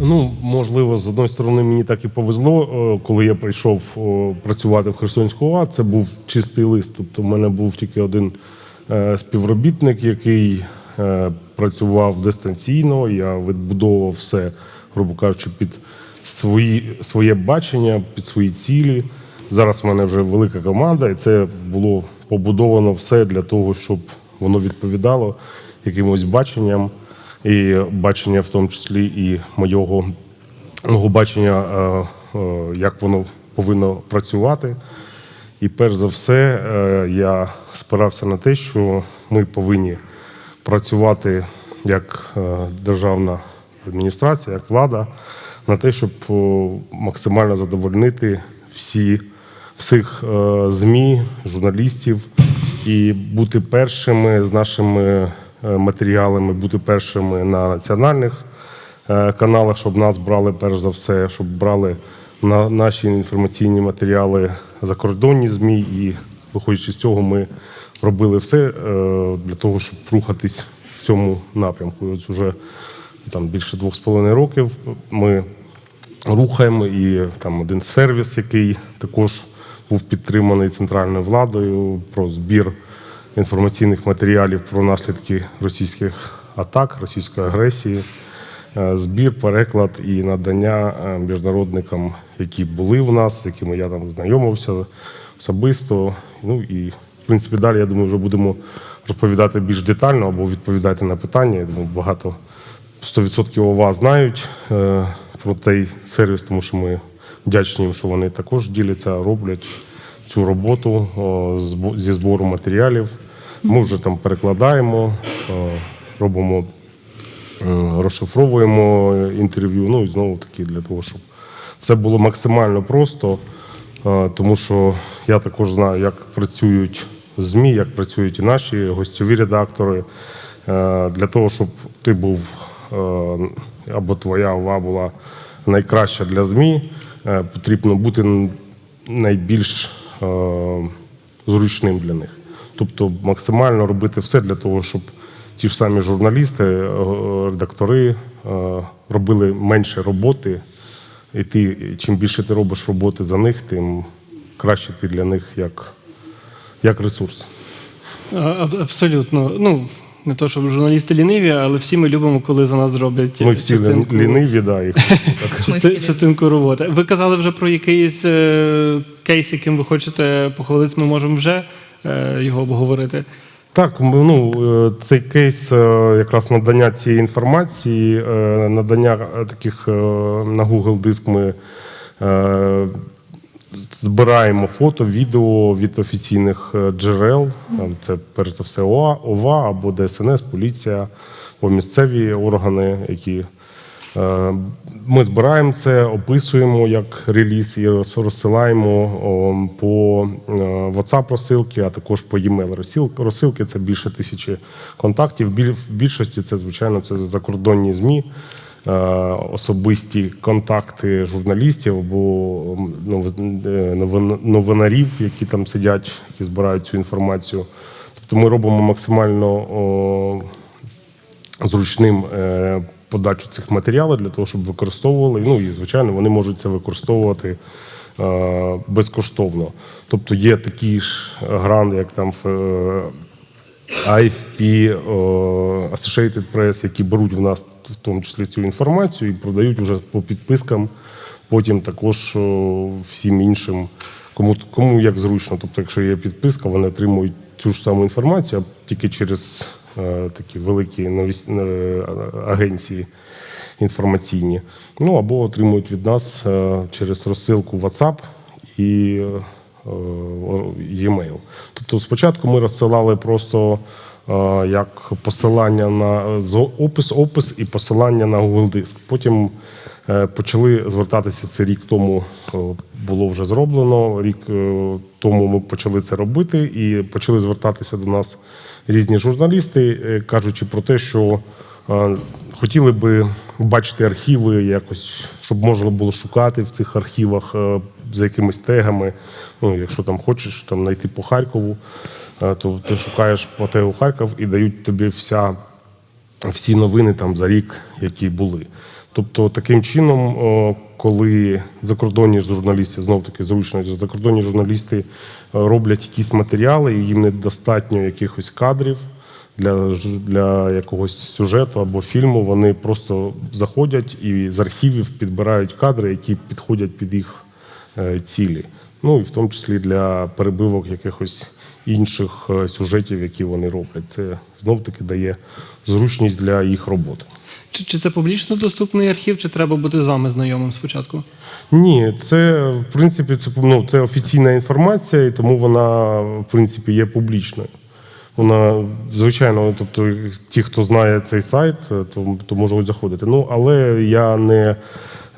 Ну, можливо, з одної сторони, мені так і повезло, е, коли я прийшов працювати в Херсонську ОВА, це був чистий лист. Тобто, в мене був тільки один е, співробітник, який е, працював дистанційно. Я відбудовував все, грубо кажучи, під свої, своє бачення, під свої цілі. Зараз в мене вже велика команда, і це було побудовано все для того, щоб воно відповідало якимось баченням, і бачення, в тому числі і моєго бачення, е, е, як воно повинно працювати. І перш за все, е, я спирався на те, що ми повинні працювати як державна адміністрація, як влада, на те, щоб максимально задовольнити всі, всіх ЗМІ, журналістів і бути першими з нашими матеріалами, бути першими на національних е, каналах, щоб нас брали перш за все, щоб брали на наші інформаційні матеріали закордонні ЗМІ. І виходячи з цього, ми робили все е, для того, щоб рухатись в цьому напрямку. І Ось уже там більше двох з половиною років ми рухаємо і там один сервіс, який також був підтриманий центральною владою про збір інформаційних матеріалів про наслідки російських атак, російської агресії, е, збір, переклад і надання е, міжнародникам, які були в нас, з якими я там знайомився особисто. Ну і в принципі далі я думаю, вже будемо розповідати більш детально або відповідати на питання. Я думаю, багато 100% ОВА знають е, про цей сервіс, тому що ми вдячні їм, що вони також діляться, роблять цю роботу зі збору матеріалів. Ми вже там перекладаємо, робимо, е, розшифровуємо інтерв'ю. Ну і знову таки для того, щоб все було максимально просто, е, тому що я також знаю, як працюють ЗМІ, як працюють і наші гостьові редактори. Е, Для того, щоб ти був або твоя ова була найкраща для ЗМІ, потрібно бути найбільш зручним для них. Тобто максимально робити все для того, щоб ті ж самі журналісти, е, редактори е, робили менше роботи, і ти, чим більше ти робиш роботи за них, тим краще ти для них як, як ресурс. А, Абсолютно. Ну, не то, щоб журналісти ліниві, але всі ми любимо, коли за нас зроблять Ми всі частинку, ліниві, да, їх так. Ми части- всі частинку роботи. Ви казали вже про якийсь е, кейс, яким ви хочете похвалитися, ми можемо вже е, його обговорити. Так, ну е, цей кейс е, якраз надання цієї інформації, надання таких на Google диск ми збираємо фото, відео від офіційних джерел. Там Це перш за все ОВА або ДСНС, поліція, або місцеві органи, які Ми збираємо це, описуємо як реліз і розсилаємо по е, WhatsApp розсилки, а також по e-mail розсилки. Це більше тисячі контактів. В більшості це, звичайно, це закордонні ЗМІ, е, особисті контакти журналістів або нов- е, новин- новинарів, які там сидять, які збирають цю інформацію. Тобто ми робимо максимально зручним е, подачу цих матеріалів для того, щоб використовували. Ну і звичайно, вони можуть це використовувати е, безкоштовно. Тобто є такі ж гранди, як там в е, е, Associated Press, які беруть в нас в тому числі цю інформацію і продають вже по підпискам. Потім також всім іншим, кому, кому як зручно. Тобто, якщо є підписка, вони отримують цю ж саму інформацію, а тільки через такі великі новіс- е, агенції інформаційні. Ну або отримують від нас е, через розсилку WhatsApp і е, e-mail. Тобто спочатку ми розсилали просто е, як посилання на опис, опис і посилання на Google Диск. Потім е, почали звертатися це рік тому е, було вже зроблено. Рік е, тому ми почали це робити і почали звертатися до нас різні журналісти, е, кажучи про те, що е, хотіли би бачити архіви якось, щоб можна було шукати в цих архівах е, за якимись тегами. Ну, якщо там хочеш там знайти по Харкову, то ти шукаєш по тегу Харків і дають тобі вся всі новини там за рік, які були. Тобто, таким чином, коли закордонні журналісти, знов таки зручно, закордонні журналісти е, роблять якісь матеріали, і їм недостатньо якихось кадрів для, для якогось сюжету або фільму, вони просто заходять і з архівів підбирають кадри, які підходять під їх е, цілі. Ну і в тому числі для перебивок якихось інших е, сюжетів, які вони роблять. Це знов таки дає зручність для їх роботи. Чи, чи це публічно доступний архів, чи треба бути з вами знайомим спочатку? Ні, це в принципі це ну, це офіційна інформація, і тому вона в принципі є публічною. Вона звичайно, тобто, ті, хто знає цей сайт, то, то можуть заходити. Ну але я не е,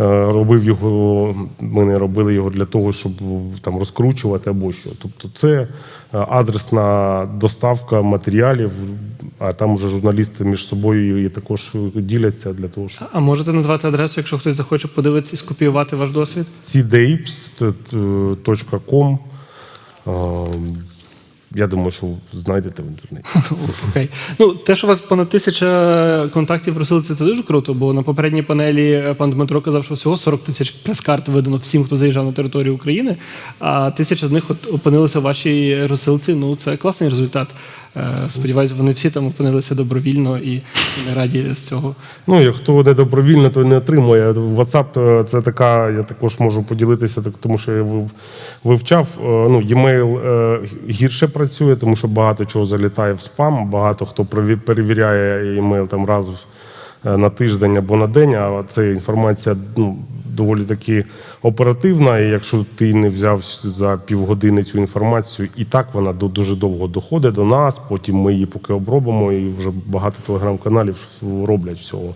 робив його, ми не робили його для того, щоб там розкручувати або що. Тобто, це е, адресна доставка матеріалів, а там вже журналісти між собою і також діляться для того, щоб. А можете назвати адресу, якщо хтось захоче подивитися і скопіювати ваш досвід? cdapes.com. Я думаю, що знайдете в інтернеті. Окей. Ну, те, що у вас понад тисяча контактів в розсилці, це дуже круто, бо на попередній панелі пан Дмитро казав, що всього 40 тисяч прес-карт видано всім, хто заїжджав на територію України, а тисяча з них от опинилися в вашій розсилці. Ну, це класний результат. Е, Сподіваюсь, вони всі там опинилися добровільно і, не раді з цього. Ну, як хто не добровільно, то не отримує. WhatsApp е, це така, я також можу поділитися, так, тому що я вивчав. Е, Ну, e-mail е, гірше працює, тому що багато чого залітає в спам, багато хто перевіряє e-mail там раз е, на тиждень або на день, а це інформація ну, доволі таки оперативна. І якщо ти не взяв за півгодини цю інформацію, і так вона дуже довго доходить до нас, потім ми її поки обробимо, і вже багато телеграм-каналів роблять всього.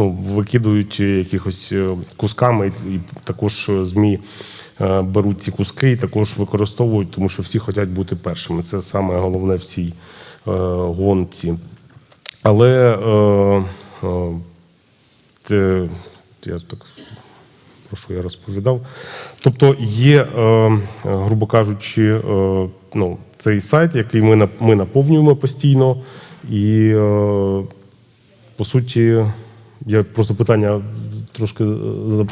Ну, викидують якихось е, кусками, і також е, ЗМІ е, беруть ці куски і також використовують, тому що всі хочуть бути першими. Це саме головне в цій е, гонці. Але е, е, це, я так про що я розповідав. Тобто є, е, е, грубо кажучи, е, ну, цей сайт, який ми, ми наповнюємо постійно, і е, по суті, я просто питання трошки е,